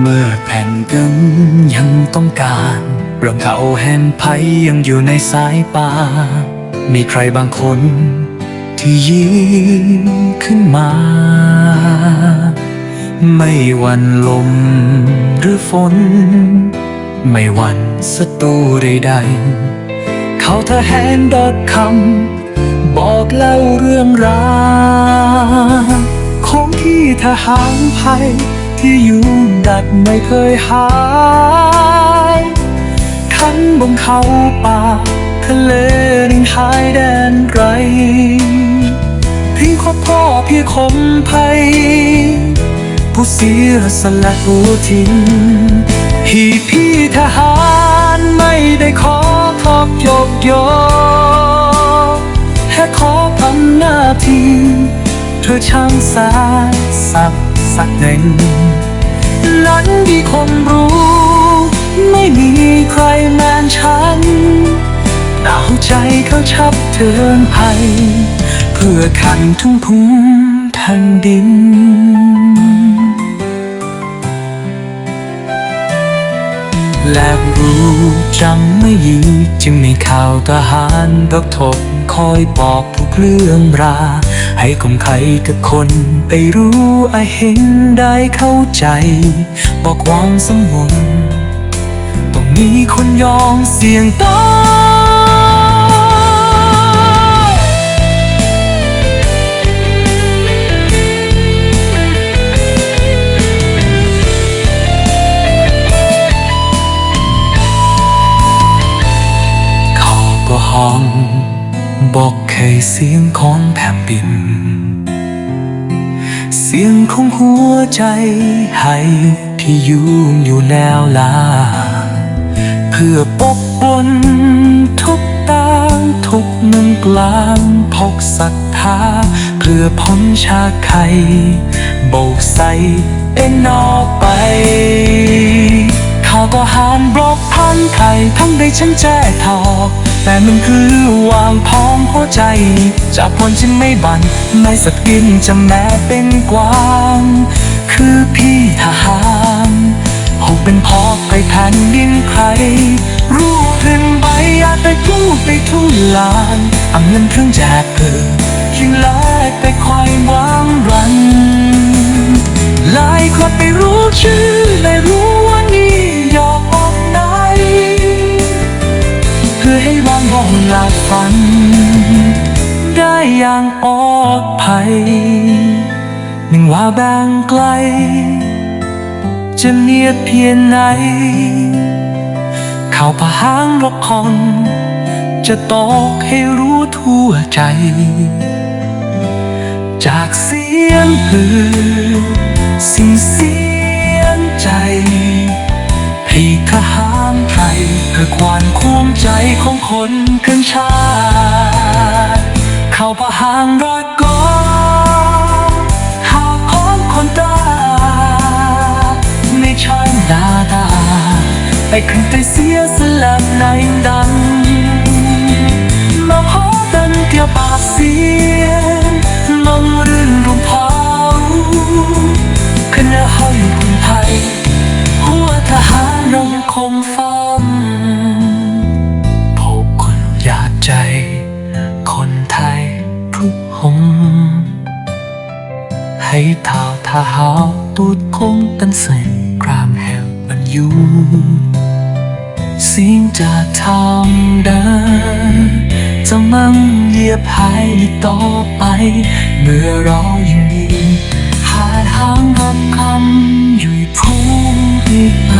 เมื่อแผ่นกึงยังต้องการรองเขาแห่งภัยยังอยู่ในสายตามีใครบางคน ที่ยิ้มขึ้นมา ไม่วันลมหรือฝน ไม่วันศัตรูใดๆ เขาเธอแหนดอกคำบอกเล่าเรื่องราวของที่ทหารไทย ที่อยู่ดัดไม่เคยหายขั้นบนเขาป่าทะเลดินหายแดนไกลพี่ขอพ่อพี่คมภัยผู้เสียสละตัวทิ้งฮีพี่ทหารไม่ได้ขอทอกยกยอแค่ขอทำหน้าที่เธอช่างสาสัก สักเด่นนั้นที่คงรู้ ไม่มีใครแมนฉันหนาวใจเขาชับเทินภัย เพื่อขันทุ่งพุ่งทันดิน และรู้จำไม่ยืดจึงมีข่าวทหารดกทบคอยบอกทุกเรื่องรา ให้คงใครกับคนไปรู้ไอเห็นได้เข้าใจ บอกวางสมุนต้องมีคนยอมเสี่ยงตาย อง บอกเคยเสียงของแผ่นดิน เสียงของหัวใจให้ที่ยู่อยู่แนวลา เพื่อปกบนทุกตางทุกมุมกลางพกศรัทธาเพื่อพ้นชาไข่โบกใส่เอ็นออกไปข่าวก็หารบล็อกพันไทยทั้งได้ฉันแจ้ทอก แต่มันคือวางพร้อมหัวใจ จากพรที่ไม่บันไม่สักกินจะแม้เป็นกวาง คือพี่ทหารหกเป็นพ่อไปแผ่นดินใคร รู้ถึงใบอาจไปกู้ไปทุ่งลานเอาเงินเครื่องแจกเพื่อยิ่งแลกแต่ควายวางรัน หลายคนไม่รู้ชื่อไม่รู้ว่านี่ ย่างปลอดภัยหนึ่งว่าแบ่งไกล จะเนียดเพียงไหนข่าวพะหางรกคอนจะตอกให้รู้ทั่วใจ จากเสียงหือสิ่งเสียงใจให้ทหารไทยเพื่อความคุ้มใจของคนกันชาติ เข้าประหางรักก็หากของคนตา ไม่ใช่ดาตา ไปขึ้นไปเสียสลับในดา ให้เท่าทาหาตูดคงตันเสียงกรามแหวมันอยู่สิ่งจะทำเดินจะมั่งเยียบหายต่อไป เมื่อราอยู่ดีหาทางรับคำอยู่พุ่งอีกไป